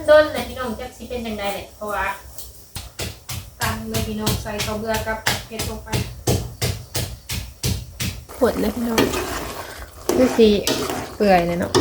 มันโดนเลยพี่น้องจักสิเป็นจังไดแหละเพราะว่าตังเลยพี่น้องใส่ข้าวเบื่อกับเผ็ดลงไปปวดเลยพี่น้องคือสีเปื่อยเลยเนาะ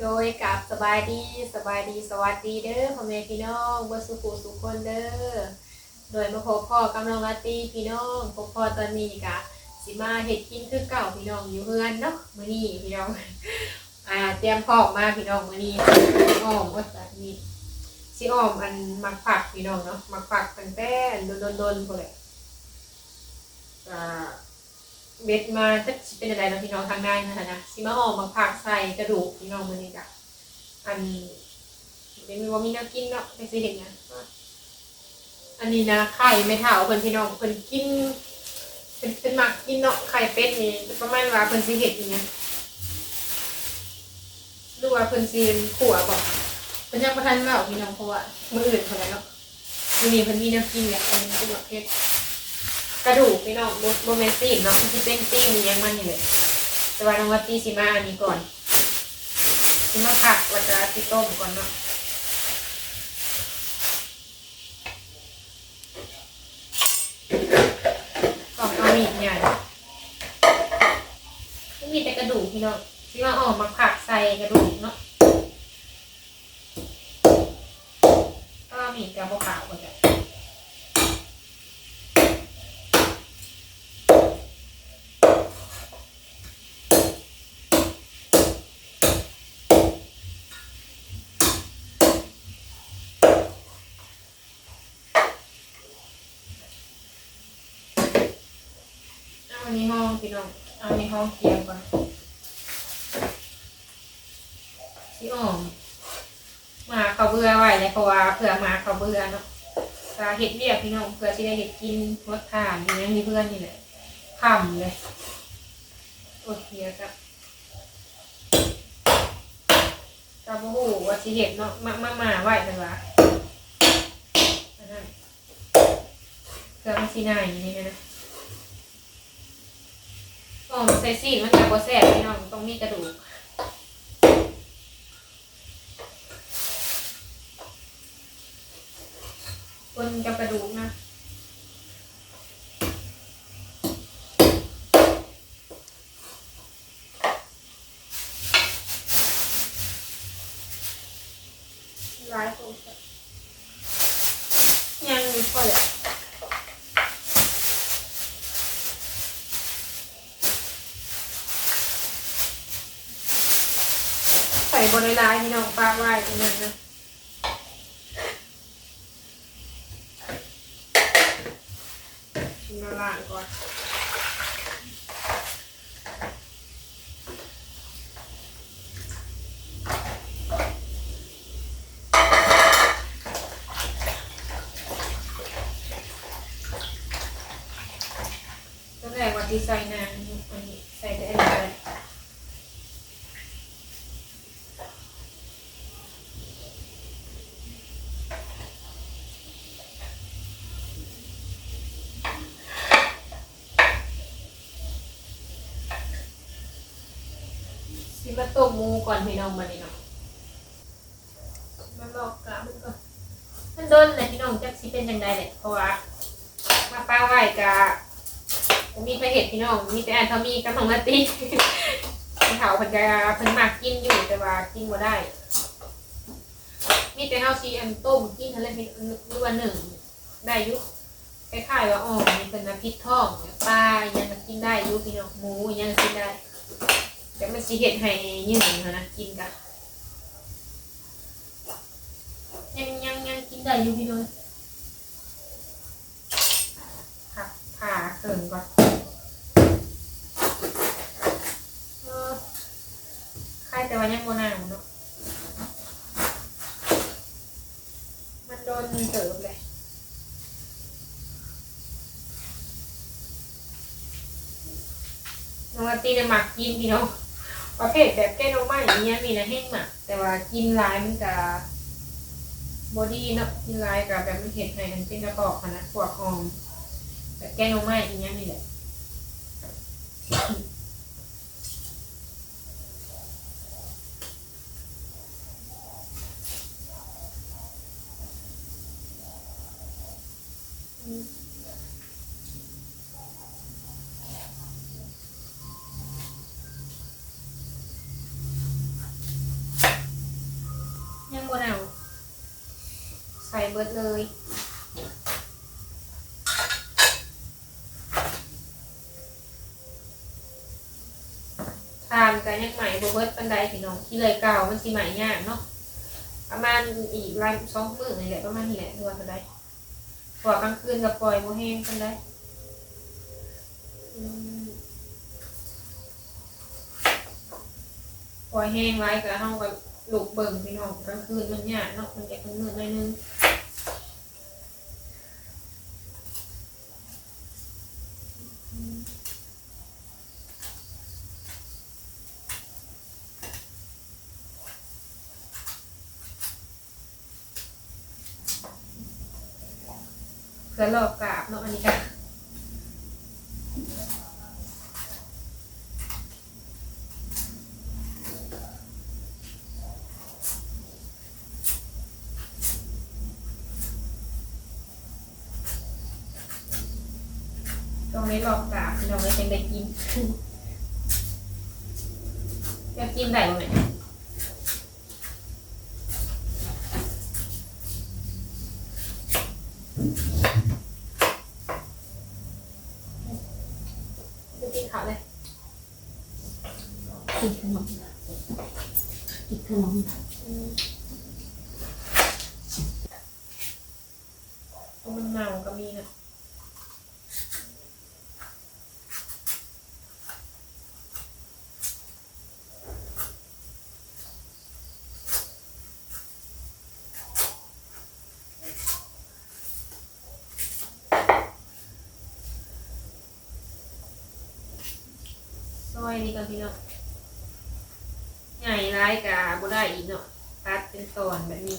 โดยกับสบายดีสบายดีสวัสดีเด้อพ่อแม่พี่น้องเบอร์สุขุสุขคนเด้อ โดยมาพบพ่อกำลังลาตีพี่น้องพบพ่อตอนนี้กะสิมาเห็ดกินคือเก่าพี่น้องอยู่เฮือนเนาะมื้อนี้พี่น้องอ่าเตรียมพร้อมมาพี่น้องมื้อนี้อ้อมว่าแบบนี้สิอ้อมอันมักผักพี่น้องเนาะมักผักตั้งแต่โดนๆๆพุ่นแหละอ่าเบ็ดมาจะเป็นอะไรเนาะพี่น้องทางได้นะคะนะซิมาอ้อกมาผักใส่กระดูกพี่น้องมือนี้จ้ะอันเป็นมีว่ามีแน้ำกินเนาะไปซื้อเห็นนะ อันนี้นะไข่ไม่เท่าเพิ่นพี่น้องเพิ่นกินเป็นเป็นหมักกินเนาะไข่เป็ดนี่ประมาณว่าเพิ่นสิเห็ดอย่างเงี้ยหรือว่าเพิ่นสิขั่วบอกเพิ่นยังประทันเล่าพี่น้องเพราะว่ามื้ออื่นเท่าไหร่เนาะมื้อนี้เพิ่นมีน้ำกินแบบเป็นตัวเผ็ดกระดูกพี่น้องโบโบเมนตีนเนาะที่เป็นตีนมียังมันอยู่เลยแต่ว่าน้องวัตตีสิมาอันนี้ก่อนสิมาผักแล้วก็ติต้มก่อนเนาะกล่องเอามีดใหญ่ไม่มีแต่กระดูก พี่น้องสิมาออกมาผักใส่กระดูกเนาะก็มีดกับโบขาวก่อนจ้ะเอาอันนี้ห้องพี่น้องเอาอันนี้ห้องเคียงก่อน พี่อ้อมมาเขาเบื่อไว้เลยเพราะว่าเผื่อมาเขาเบื่อเนาะจะเห็ดเรียกพี่น้องเผื่อที่ได้เห็ดกินรสทานอย่างนี้มีเพื่อนนี่แหละขำเลยโอเคครับกับโอ้โหว่าสิเห็ดเนาะมามามาไว้แต่ว่าอันะเผื่อมันสีหน้าอย่างนี้นะอ๋อใส่ซีนมันจะบ่แซ่บพี่น้องต้องมีกระดูก กับกระดูกนะร้ายคนยังมีพอเลยใส่บนลายๆพี่น้องปลาไว้ตรงนั้นนะ มละลายก่อนตอนแรกว่าที่ใส่นางอันนี้ใส่แต่อันนี้เลย สิ มาต้มหมูก่อนพี่น้องมานี่เนาะมาลอกกามันก่อนมันโดนเลยพี่น้องจักสิเป็นจังไดแหละเพราะว่ามาป้าไหวกะผมมีไปเห็ดพี่น้อง มีแต่อันเขามีกับของมาตีเขาเพันกะเพิ่นมากกินอยู่แต่ว่ากินบ่ได้ มีแต่เฮาซีอันต้มกินทะเลพี่หรือว่าหนึ่งได้อยุคล้ายๆว่าอ๋อมีเป็นน้ำพริกท้องเนี่ยปลาอยังก็กินได้อยุพี่น้องหมูอยังก็กินได้ แต่มันสิเห็ดให้ยืดนะนะกินกันยังยังยังกินได้อยู่พี่น้อยผ่าผ่าเกินก่อนเออใครแต่ว่ายังโมนาวเนาะมันโดนเติบเลยน้องอาตีจะหมักกินพี่น้อง ประเภทแบบแก้นออกมาอย่างเงี้ยมีนะแห้งหมักแต่ว่ากินหลายมันจะบอดี้เนาะกินหลายกับแบบมันเห็ดให้มันเป็นกระปอกขนาดพวกหอมแบบแกงลงไม้อีกอย่างนี่แหละยังบนเอาใส่ เบิดเลยทานกันยังใหม่บเบิดปันไดพี่น้องที่เลยเก่ามันสิใหม่ยากเนาะประมาณอีกรายสองมือนี่แหละประมาณนี้แหละตัวปันไดพอกลางคืนกับปล่อยโมแห้งปันไดปล่อยแห้งไว้กับเฮากับลูกเบิ่งพี่น้องกลางคืนมันยากเนาะมันจะกลางมืดหน่อยนึง เพื่อรอบกาบเนาะอันนี้กันตรงนี้รอบกาบพี่น้องเลยจังได้กินจะกินได้บ่แม่ จะกินข้าวเลย กินขนมกินขนม ตัวมันเมาก็มีนะซ อยนี่ก็พี่เนาะใหญ่ร้ายกาบ่ได้อีกเนาะตัดเป็นตอนแบบนี้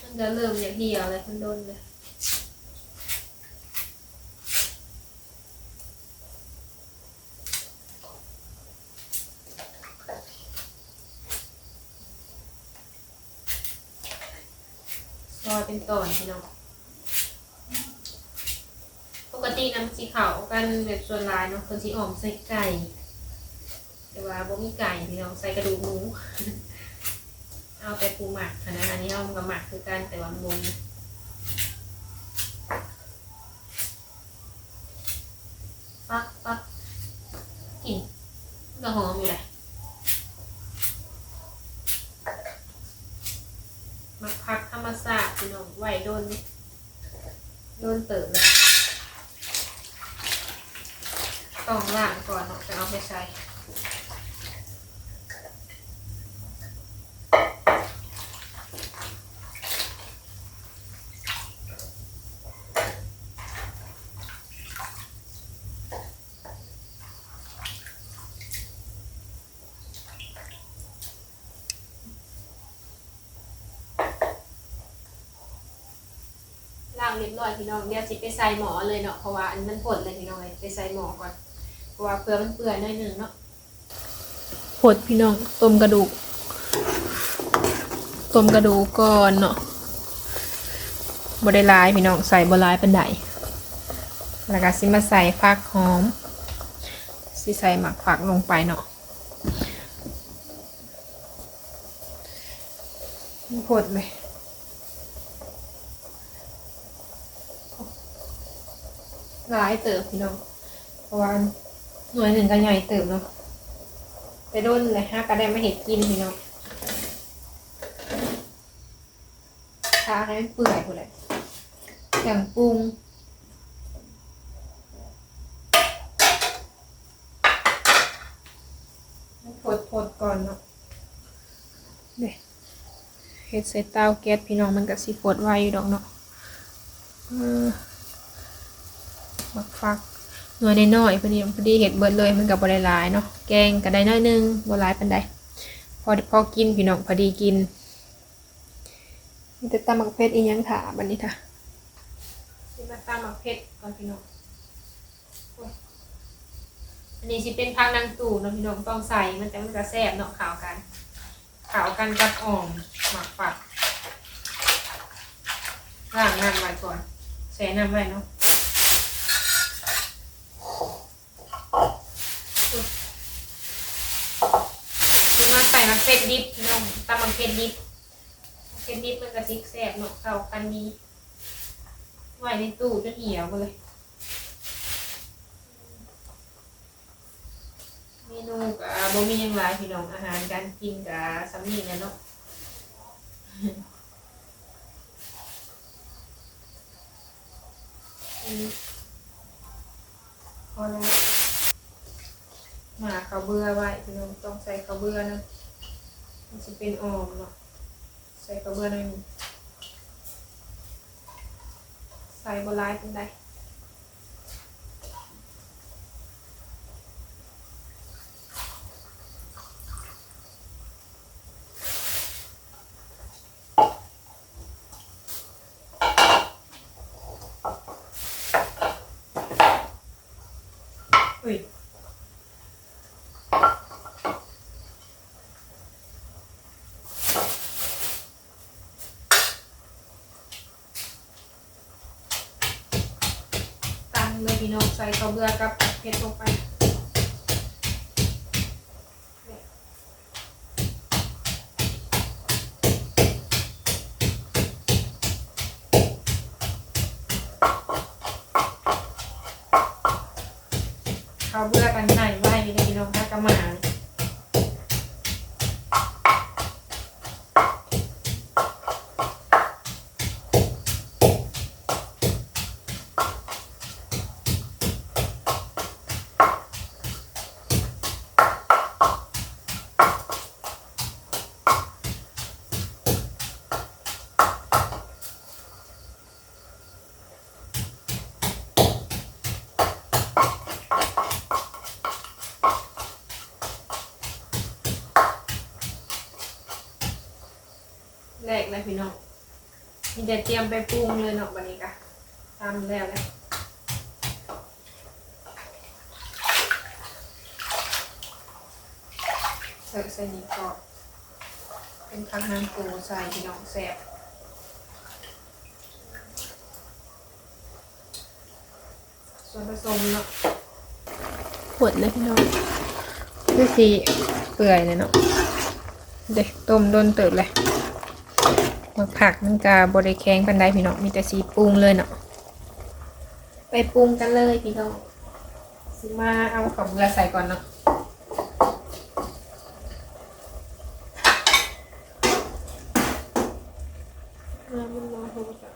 มันจะเริ่มอย่างเดียวเลยมันโดนเลย ลอยเป็นตอนพี่น้องปกติน้ำสีขาวกันแบบส่วนลายเนาะคนสีออมใส่ไก่ แต่ว่าบ่มีไก่พี่น้องใส่กระดูกหมู เอาแต่ปูหมักนะอันนี้เอากับหมักคือกันแต่ว่ามันบนปักปักกลิ่นมันก็หอมอยู่แหละมักพักธรรมศาสตร์พี่น้องไหวโดน โดนเติมเลยต้องล้างก่อนเนาะจะเอาไปใส่ ล้างเรียบร้อย พี่น้องเดี๋ยวสิไปใส่หมอเลยเนาะเพราะว่าอันมันผดเลยพี่น้องเลยไปใส่หมอก่อนเพราะว่าเพื่อมันเปื่อยหน่อยหนึงเนาะผดพี่น้องต้มกระดูกต้มกระดูกก่อนเนาะบได้ร้ายพี่น้องใส่บร้ายป็นไดแล้วก็สิมาใส่ฟักหอมสิใส่หมักฝักลงไปเนาะผดเลย ร้ายเติบพี่น้องเพราะว่าหน่วยหนึ่งก็ใหญ่เติบเนาะไปโดนเลยฮะก็ได้มาเห็ดกินพี่น้องทาให้มันเปื่อยหมดเลยอย่างปรุงพดพดก่อนเนาะเด้เฮ็ดใส่เตาแก๊สพี่น้องมันก็สิพดไวอยู่ดอกเนาะ บักฟักหน่วยน้อยๆพอดีพอดีเห็ดเบิดเลยมันกับบริลายเนาะแกงก็ได้น้อยหนึงบหลายปันใดพอพอกินพี่น้องพอดีกินมีแต่ตำบักเพชรอีหยังถาบันนี้ค่ะนี่มาตามหมักเผ็ดก่อนพี่น้องอันนี้สิเป็นพักนางตู่เนาะพี่น้องต้องใส่มันจะมันจะแซ่บเนาะขาวกันขาวกันกับอ่อมหมักฝักล้างน้ำไว้ก่อนใส่น้ำไว้เนาะ นี่มาใส่มักเผ็ดดิบน้องตำมักเผ็ดดิบเผ็ดดิบมันกระซิกแซ่บเนาะเข้ากันดีไว้ในตู้จนเหี่ยวไปเลยเมนูกับบ่มียังหลายพี่น้องอาหารการกินกับซัมนี่แหละเนาะพอแล้ว หมาเขาเบื่อไว้พี่น้องต้องใส่เขาเบื่อนะมันจะเป็นออมเนาะใส่เขาเบื่อหน่อยหนึ่งใส่บหลายเป็นไรอุ้ย ตังเลยพี่น้องใส่ข้าวเบื่อกับเผ็ดลงไปเนี่ยข้าวเบื่อกันไหน แรกเลยพี่น้องมีแต่เตรียมไปปรุงเลยเนาะวันนี้กะทำแล้วเลยใส่ใส่นี่ก่อนเป็นพักน้ำปูใส่พี่น้องแซ่บส่วนผสมเนาะหดเลยพี่น้องคือสีเปื่อยเลยเนาะเด็กต้มโดนเติบเลย หมักผักมันกับริแข็งปันไดพี่น้องมีแต่สีปรุงเลยเนาะไปปรุงกันเลยพี่น้องสิมาเอาขอบเบื่อใส่ก่อนเนาะ น้ำมันร้อนโหดอะ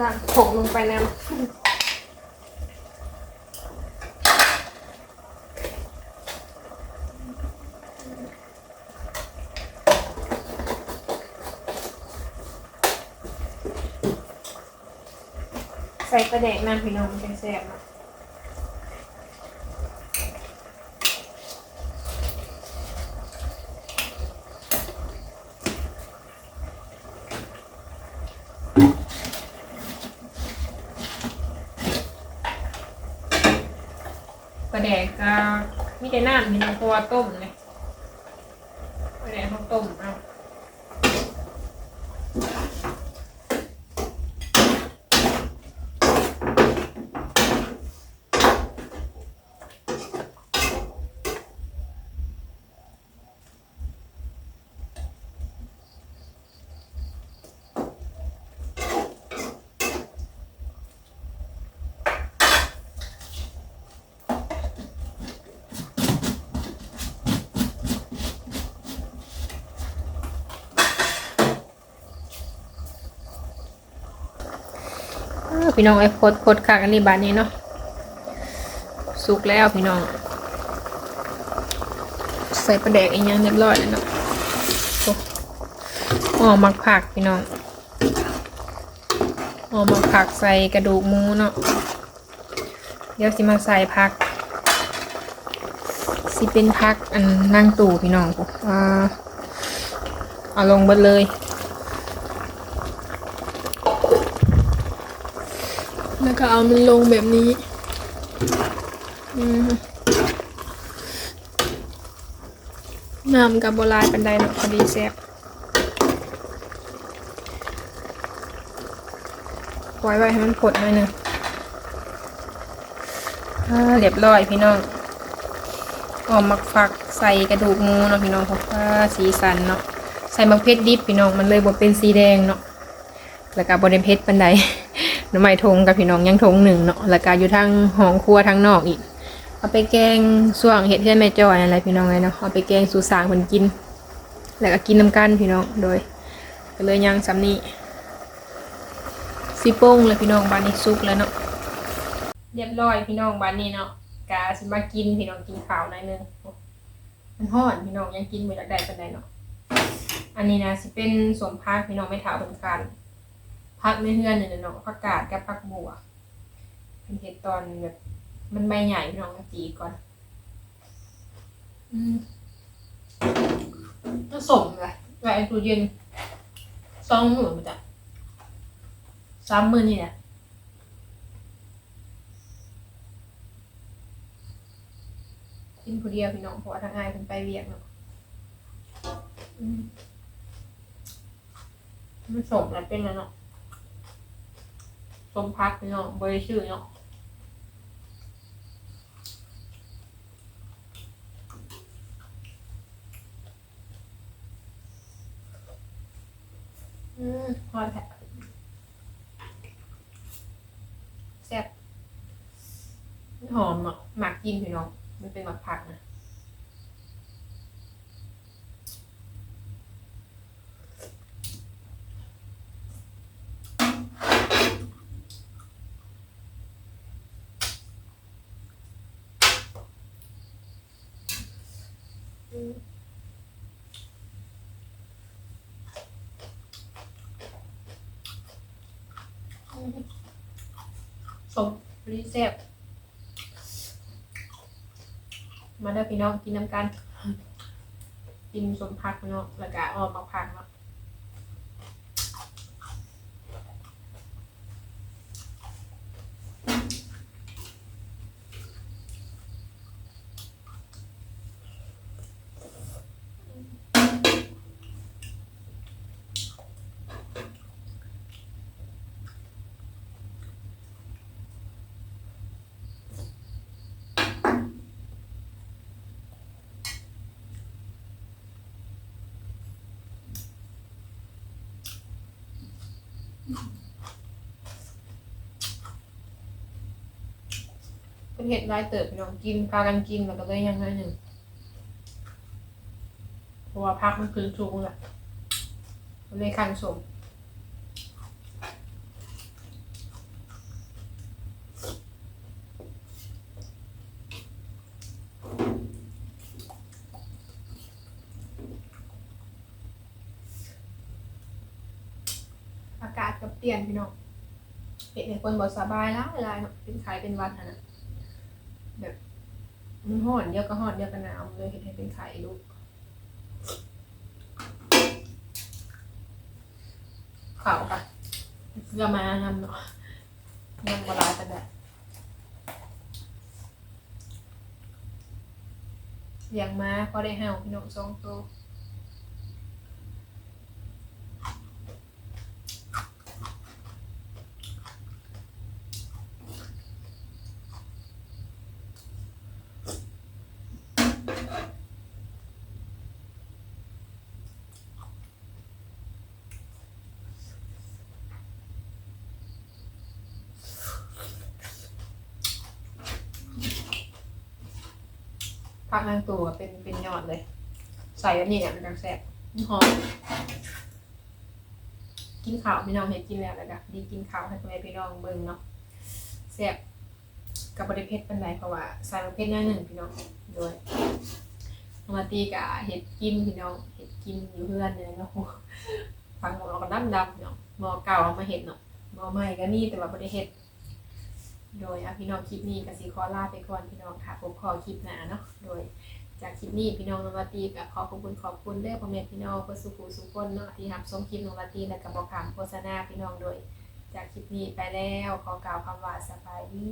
ล้างผงลงไป น้ำใส่กระแดกน้ำพี่น้องเป็นแซ่บเนาะประแดกก็มีแต่ น้ำนี่เพราะว่าต้มเลยไม่ไดกเขาต้มเอา พี่น้องไอ้โคตรโคตรคักอันนี้บานนี้เนาะสุกแล้วพี่น้อง ใส่ปลาแดกอีกอย่างเรียบร้อยแล้วเนาะอ้อ๋อมักผักพี่น้องอ๋อมักผักใส่กระดูกหมูเนาะเดี๋ยวสิมาใส่ผัก สิเป็นพักอันนั่งตู่พี่น้องอ่าเอาลงเบิดเลย แล้วก็เอามันลงแบบนี้น้ำกับโบรายปันไดเนาะพอดีแซ่บปล่อยไว้ให้มันผดหน่อยนึงอ่าเรียบร้อยพี่น้องออมมักฝักใส่กระดูกหมูเนาะพี่น้องเพราะว่าสีสันเนาะใส่มักเพชรดิบพี่น้องมันเลยบ่เป็นสีแดงเนาะแล้วก็บ่ได้เพชรปานใด น้ำไม้ทงกับพี่น้องยังทงหนึ่งเนาะแล้วก็อยู่ทางห้องครัวทางนอกอีก เอาไปแกงส่วงเห็ดเพื่อนแม่จอยอะไรพี่น้องเลยเนาะเอาไปแกงสูสางคนกิน แล้วก็กินน้ำกันพี่น้องโดยก็เลยยังซ้ำนี้สิโป้งเลยพี่น้องบานนี้ซุกแล้วเนาะเรียบร้อยพี่น้องบานนี้เนาะกาสิมากินพี่น้องกินข้าวหน่อยนึงมันห่อนพี่น้องยังกินไม่ได้ปานใดเนาะอันนี้นะสิเป็นสมพักพี่น้องไม่ถาวเป็นการ พักในเฮือนเนี่ยเนาะผักกาดกับผักบัวเป็นเห็ดตอนแบบมันใบใหญ่พี่น้องจีก่อนอืมผสมเลยไว้ในตู้เย็นสองหมื่นมาจ้ะสามหมื่นนี่แหละกินผู้เดียวพี่น้องเพราะว่าทางอายเป็นไปเวียกเนาะอืมมันสมแล้วเป็นแล้วเนาะ สมพักพี่น้องบริชื่อเนาะอืมหอมแผลแซ่บหอมอะหมักกินพี่น้อง มันเป็นหมักผักนะ สม รีเซฟมาได้พี่น้องกินน้ำกัน กินสมพักเนาะแล้วก็ออมมาพักเนาะ เป็นเห็ดลายเติบพี่น้องกินพากันกินแล้วก็เลยยังไงหนึ่งเพราะว่าพักมันคืนสูงแหละมันเลยคันสม อากาศก็เปลี่ยนพี่น้องเห็นในคนบอกสบายแล้วเวลาเนาะเป็นไข้เป็นวัดนะแบบมันห่อนเดียวก็ห่อนเดียวก็หนาวเลยเห็นให้เป็นไข้ลูกข่าวค่ะเสื้อมาทำเนาะยังบลายกันแบบเลี้ยงมาพอได้ห่าพี่น้องสองตัว นางตัวเป็นเป็นยอดเลย ใส่อันนี้เนี่ยมันจะแซ่บหอมกินข้าวพี่น้องเห็นกินแล้วแล้วก็ดีกินข้าวให้พ่อแม่พี่น้องเบิ่งเนาะแซ่บกับบริเพชรเป็นไรเพราะว่าใส่ประเภทหน้าหนึ่งพี่น้องโดยน้องมาตีกับเห็ดกินพี่น้องเห็ดกินอยู่เพื่อนเนี่ยเนาะฟังของเราก็ดำดำเนาะหมอเก่าเอามาเห็ดเนาะหมอใหม่ก็มีแต่ว่าบริเห็ด โดยอพี่น้องคลิปนี้กับสีขอลาไปก่อนพี่น้องค่ะผมขอคลิปหนาเนาะโดยจากคลิปนี้พี่น้องนวัตีกับขอขอบคุณขอบคุณเด้อพ่อแม่พี่น้องเพื่อสุขสุขคนเนาะที่รับชมคลิปนวัตีและกับบอกคำโฆษณาพี่น้องโดย จากคลิปนี้ไปแล้วขอกล่าวคำว่าสบายดี